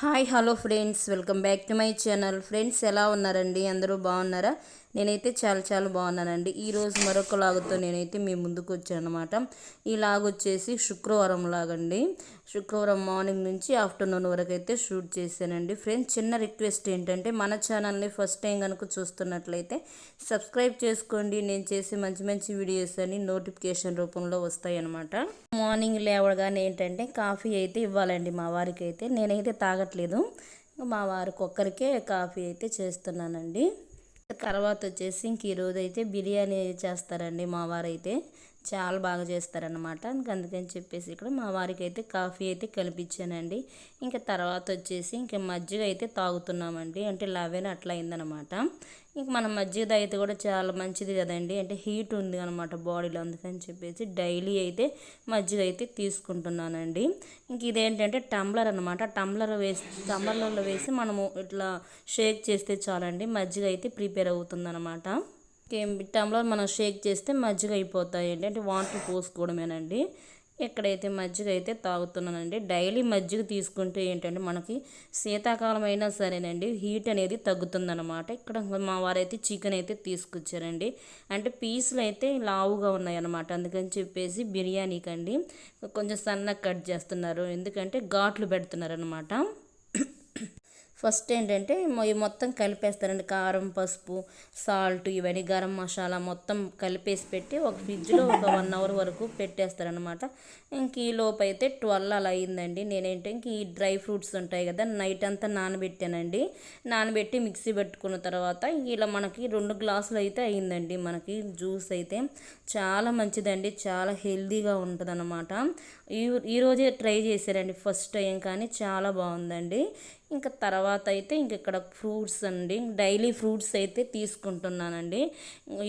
Hi hello friends. Welcome back to my channel. Friends ఎలా ఉన్నారండి? అందరూ బాగున్నారా? నేనైతే చాలా చాలా బాగున్నానండి. ఈరోజు మరొక లాగుతో నేనైతే మీ ముందుకు వచ్చాను అనమాట ఈ లాగ్ వచ్చేసి శుక్రవారం లాగండి. శుక్రవారం మార్నింగ్ నుంచి ఆఫ్టర్నూన్ వరకు అయితే షూట్ చేశానండి. ఫ్రెండ్స్ చిన్న రిక్వెస్ట్ ఏంటంటే మన ఛానల్ని ఫస్ట్ టైం కనుక చూస్తున్నట్లయితే సబ్స్క్రైబ్ చేసుకోండి. నేను చేసే మంచి మంచి వీడియోస్ అని నోటిఫికేషన్ రూపంలో వస్తాయి అనమాట మార్నింగ్ లేవగానే ఏంటంటే కాఫీ అయితే ఇవ్వాలండి మా వారికి అయితే నేనైతే తాగట్లేదు. మా వారికి ఒక్కరికే కాఫీ అయితే చేస్తున్నానండి. తర్వాత వచ్చేసి ఇంక ఈరోజు అయితే బిర్యానీ చేస్తారండి మా వారైతే. చాలా బాగా చేస్తారనమాట అందుకని చెప్పేసి ఇక్కడ మా వారికి అయితే కాఫీ అయితే కల్పించానండి. ఇంకా తర్వాత వచ్చేసి ఇంకా మజ్జిగ అయితే తాగుతున్నామండి. అంటే లవెన్ అట్లా అయిందనమాట ఇంక మన మజ్జిగ తాగితే కూడా చాలా మంచిది కదండి. అంటే హీట్ ఉంది అనమాట బాడీలో. అందుకని చెప్పేసి డైలీ అయితే మజ్జిగ అయితే తీసుకుంటున్నానండి. ఇంక ఇదేంటంటే టంబ్లర్ అనమాట టంబ్లర్ వేసి టంబ్లర్లో వేసి మనము ఇట్లా షేక్ చేస్తే చాలండి మజ్జిగ అయితే ప్రిపేర్ అవుతుందన్నమాట. టంబ్లర్ మనం షేక్ చేస్తే మజ్జిగ అయిపోతాయి అంటే వాటర్ పోసుకోవడమేనండి. ఎక్కడైతే మజ్జిగ అయితే తాగుతున్నానండి డైలీ మజ్జిగ తీసుకుంటే ఏంటంటే మనకి శీతాకాలం అయినా సరేనండి హీట్ అనేది తగ్గుతుందన్నమాట. ఇక్కడ మా వారైతే చికెన్ అయితే తీసుకొచ్చారండి. అంటే పీసులు అయితే లావుగా ఉన్నాయన్నమాట. అందుకని చెప్పేసి బిర్యానీకండి. కొంచెం సన్నగా కట్ చేస్తున్నారు. ఎందుకంటే ఘాట్లు పెడుతున్నారు అనమాట ఫస్ట్ ఏంటంటే మొత్తం కలిపేస్తారండి. కారం పసుపు సాల్ట్ ఇవన్నీ గరం మసాలా మొత్తం కలిపేసి పెట్టి ఒక ఫ్రిడ్జ్లో ఒక వన్ అవర్ వరకు పెట్టేస్తారనమాట ఇంక ఈ లోపు అయితే ట్వెల్వ్ అలా అయిందండి. నేనేంటే ఇంక ఈ డ్రై ఫ్రూట్స్ ఉంటాయి కదా నైట్ అంతా నానబెట్టానండి. నానబెట్టి మిక్సీ పెట్టుకున్న తర్వాత ఇలా మనకి రెండు గ్లాసులు అయితే అయిందండి. మనకి జ్యూస్ అయితే చాలా మంచిదండి. చాలా హెల్దీగా ఉంటుంది అనమాట ఈ ఈరోజే ట్రై చేశారండి. ఫస్ట్ టైం కానీ చాలా బాగుందండి. ఇంకా తర్వాత అయితే ఇంక ఇక్కడ ఫ్రూట్స్ అండి. డైలీ ఫ్రూట్స్ అయితే తీసుకుంటున్నానండి.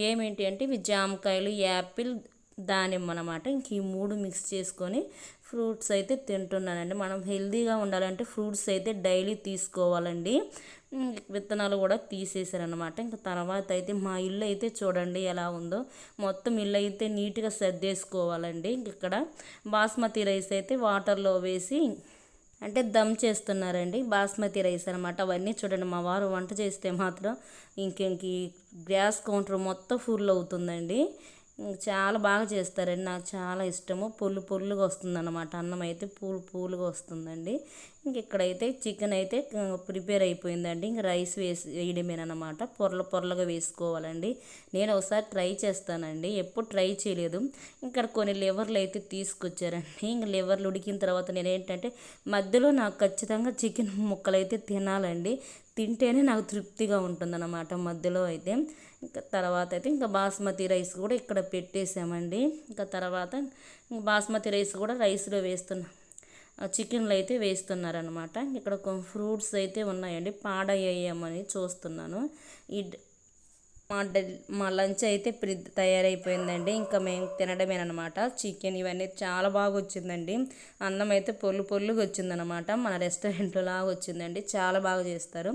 ఏమేంటి అంటే ఇవి జామకాయలు యాపిల్ దానిమ్మ అనమాట ఇంక ఈ మూడు మిక్స్ చేసుకొని ఫ్రూట్స్ అయితే తింటున్నానండి. మనం హెల్తీగా ఉండాలంటే ఫ్రూట్స్ అయితే డైలీ తీసుకోవాలండి. విత్తనాలు కూడా తీసేసారనమాట ఇంకా తర్వాత అయితే మా ఇల్లు అయితే చూడండి ఎలా ఉందో. మొత్తం ఇల్లు అయితే నీట్గా సర్దేసుకోవాలండి. ఇక్కడ బాస్మతి రైస్ అయితే వాటర్లో వేసి అంటే దమ్ చేస్తున్నారండి. బాస్మతి రైస్ అనమాట అవన్నీ చూడండి మా వారు వంట చేస్తే మాత్రం ఇంక గ్యాస్ కౌంటర్ మొత్తం ఫుల్ అవుతుందండి. చాలా బాగా చేస్తారండి. నాకు చాలా ఇష్టము. పొల్లు పొల్లుగా వస్తుందన్నమాట. అన్నం అయితే పూలు పూలుగా వస్తుందండి. ఇంక ఇక్కడైతే చికెన్ అయితే ప్రిపేర్ అయిపోయిందండి. ఇంక రైస్ వేసి వేయడమేనమాట పొరల పొరలుగా వేసుకోవాలండి. నేను ఒకసారి ట్రై చేస్తానండి. ఎప్పుడు ట్రై చేయలేదు. ఇక్కడ కొన్ని లివర్లు అయితే తీసుకొచ్చారండి. ఇంక లివర్లు ఉడికిన తర్వాత నేను ఏంటంటే మధ్యలో నాకు ఖచ్చితంగా చికెన్ ముక్కలు అయితే తినాలండి. తింటేనే నాకు తృప్తిగా ఉంటుందన్నమాట మధ్యలో అయితే. ఇంకా తర్వాత అయితే ఇంకా బాస్మతి రైస్ కూడా ఇక్కడ పెట్టేసామండి ఇంకా తర్వాత బాస్మతి రైస్ కూడా రైస్లో వేస్తున్నా చికెన్లు అయితే వేస్తున్నారనమాట ఇక్కడ కొన్ని ఫ్రూట్స్ అయితే ఉన్నాయండి పాడయ్యామని చూస్తున్నాను. ఈ మా మా లంచ్ అయితే ప్రి తయారైపోయిందండి. ఇంకా మేము తినడమేనమాట చికెన్ ఇవన్నీ చాలా బాగా వచ్చిందండి అన్నం అయితే పొల్లు పొల్లుగా వచ్చిందనమాట మన రెస్టారెంట్లో లాగా వచ్చిందండి. చాలా బాగా చేస్తారు.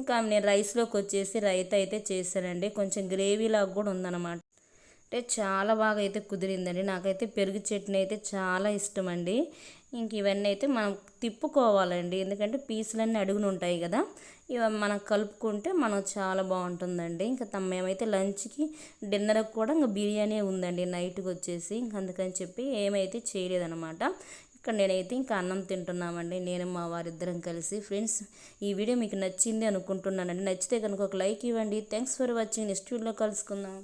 ఇంకా నేను రైస్లోకి వచ్చేసి రైత అయితే చేశానండి కొంచెం గ్రేవీ లాగా కూడా ఉందన్నమాట. అంటే చాలా బాగా అయితే కుదిరిందండి. నాకైతే పెరుగు చట్నీ అయితే చాలా ఇష్టం అండి ఇంక ఇవన్నీ అయితే మనం తిప్పుకోవాలండి. ఎందుకంటే పీసులన్నీ అడుగును ఉంటాయి కదా. ఇవి మనం కలుపుకుంటే మనం చాలా బాగుంటుందండి. ఇంకా మేమైతే లంచ్కి డిన్నర్కి కూడా ఇంకా బిర్యానీ ఉందండి. నైట్కి వచ్చేసి. ఇంక అందుకని చెప్పి ఏమైతే చేయలేదనమాట ఇక్కడ నేనైతే ఇంకా అన్నం తింటున్నామండి. నేను మా వారిద్దరం కలిసి. ఫ్రెండ్స్ ఈ వీడియో మీకు నచ్చింది అనుకుంటున్నానండి. నచ్చితే కనుక ఒక లైక్ ఇవ్వండి. Thanks for watching. నెక్స్ట్ వీడియోలో కలుసుకుందాం.